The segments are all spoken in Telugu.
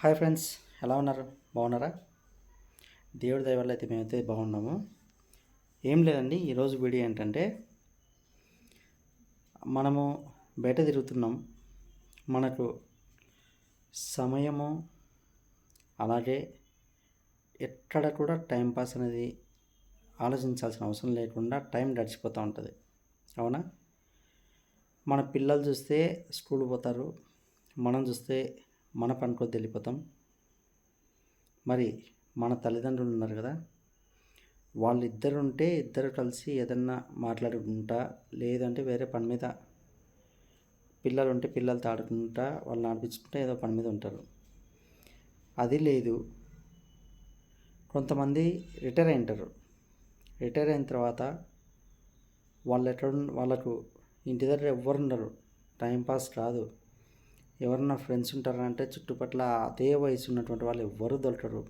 హాయ్ ఫ్రెండ్స్ ఎలా ఉన్నారు? బాగున్నారా? దేవుడి దయవల్ల అయితే మేమైతే బాగున్నాము. ఏం లేదండి ఈరోజు వీడియో ఏంటంటే మనము బయట తిరుగుతున్నాం. మనకు సమయము అలాగే ఎక్కడ కూడా టైంపాస్ అనేది ఆలోచించాల్సిన అవసరం లేకుండా టైం గడిచిపోతూ ఉంటుంది. అవునా? మన పిల్లలు చూస్తే స్కూల్ పోతారు మనం చూస్తే మన పనికొద్ది వెళ్ళిపోతాం మరి మన తల్లిదండ్రులు ఉన్నారు కదా వాళ్ళిద్దరు ఉంటే ఇద్దరు కలిసి ఏదన్నా మాట్లాడుకుంటా లేదంటే వేరే పని మీద పిల్లలు ఉంటే పిల్లలతో ఆడుకుంటా వాళ్ళని ఆడిపించుకుంటా ఏదో పని మీద ఉంటారు. అది లేదు. కొంతమంది రిటైర్ అయింటారు. రిటైర్ అయిన తర్వాత వాళ్ళు ఎక్కడ వాళ్ళకు ఇంటి దగ్గర ఎవరు ఉండరు. టైంపాస్ కాదు ఎవరన్నా ఫ్రెండ్స్ ఉంటారంటే చుట్టుపక్కల అదే వయసు ఉన్నటువంటి వాళ్ళు ఎవరు దొరకరు.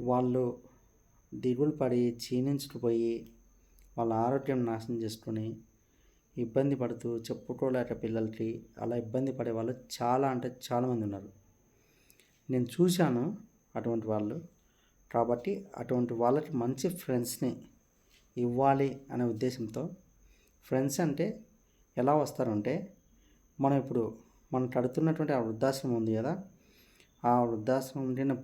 వాళ్ళు దిగులు పడి క్షీణించుకుపోయి వాళ్ళ ఆరోగ్యం నాశనం చేసుకొని ఇబ్బంది పడుతూ చెప్పుకోలేక పిల్లలకి అలా ఇబ్బంది పడే వాళ్ళు చాలా అంటే చాలామంది ఉన్నారు. నేను చూశాను అటువంటి వాళ్ళు కాబట్టి అటువంటి వాళ్ళకి మంచి ఫ్రెండ్స్ని ఇవ్వాలి అనే ఉద్దేశంతో ఫ్రెండ్స్ అంటే ఎలా వస్తారంటే మనం ఇప్పుడు మనం కడుతున్నటువంటి ఆ వృద్ధాశ్రమం ఉంది కదా ఆ వృద్ధాశ్రమం ఉండిన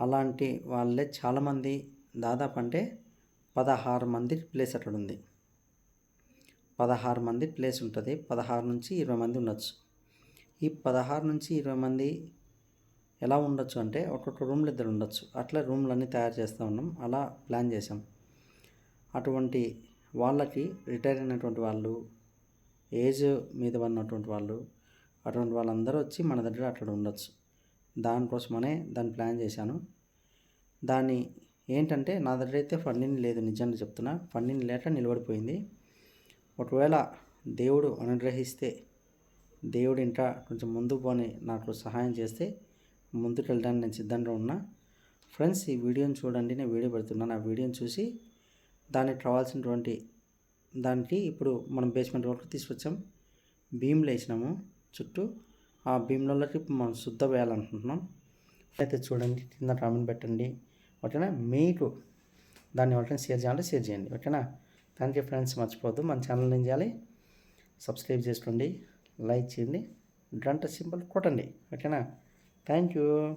అలాంటి వాళ్ళే చాలామంది దాదాపు అంటే పదహారు మంది ప్లేస్ అక్కడ ఉంది. పదహారు మంది ప్లేస్ ఉంటుంది. పదహారు నుంచి ఇరవై మంది ఉండొచ్చు. ఈ పదహారు నుంచి ఇరవై మంది ఎలా ఉండొచ్చు అంటే ఒక్కొక్క రూమ్లో ఇద్దరు ఉండొచ్చు. అట్లా రూమ్లన్నీ తయారు చేస్తూ ఉన్నాం. అలా ప్లాన్ చేసాం అటువంటి వాళ్ళకి రిటైర్ అయినటువంటి వాళ్ళు ఏజ్ మీద ఉన్నటువంటి వాళ్ళు అటువంటి వాళ్ళందరూ వచ్చి మన దగ్గర అక్కడ ఉండొచ్చు. దానికోసమనే దాన్ని ప్లాన్ చేశాను. దాన్ని ఏంటంటే నా దగ్గర అయితే ఫండింగ్ లేదు నిజంగా చెప్తున్నా. ఫండింగ్ లేక నిలబడిపోయింది. ఒకవేళ దేవుడు అనుగ్రహిస్తే దేవుడు ఇంకా కొంచెం ముందు పోని నాకు సహాయం చేస్తే ముందుకు వెళ్ళడానికి నేను సిద్ధంగా ఉన్నా. ఫ్రెండ్స్ ఈ వీడియోని చూడండి. నేను వీడియో పెడుతున్నాను. ఆ వీడియోని చూసి దానికి కావాల్సినటువంటి దానికి ఇప్పుడు మనం బేస్మెంట్ వరకు తీసుకొచ్చాం. భీమ్లు వేసినాము చుట్టూ. ఆ భీమ్లలోకి మనం శుద్ధ వేయాలనుకుంటున్నాం. అయితే చూడండి కింద కామెంట్ పెట్టండి. ఓకేనా? మీకు దాన్ని ఎవరికైనా షేర్ చేయాలంటే షేర్ చేయండి. ఓకేనా? థ్యాంక్ యూ ఫ్రెండ్స్ మర్చిపోవద్దు. మన ఛానల్ ఏం చేయాలి? సబ్స్క్రైబ్ చేసుకోండి లైక్ చేయండి. గంట సింబల్ కొట్టండి. ఓకేనా? Thank you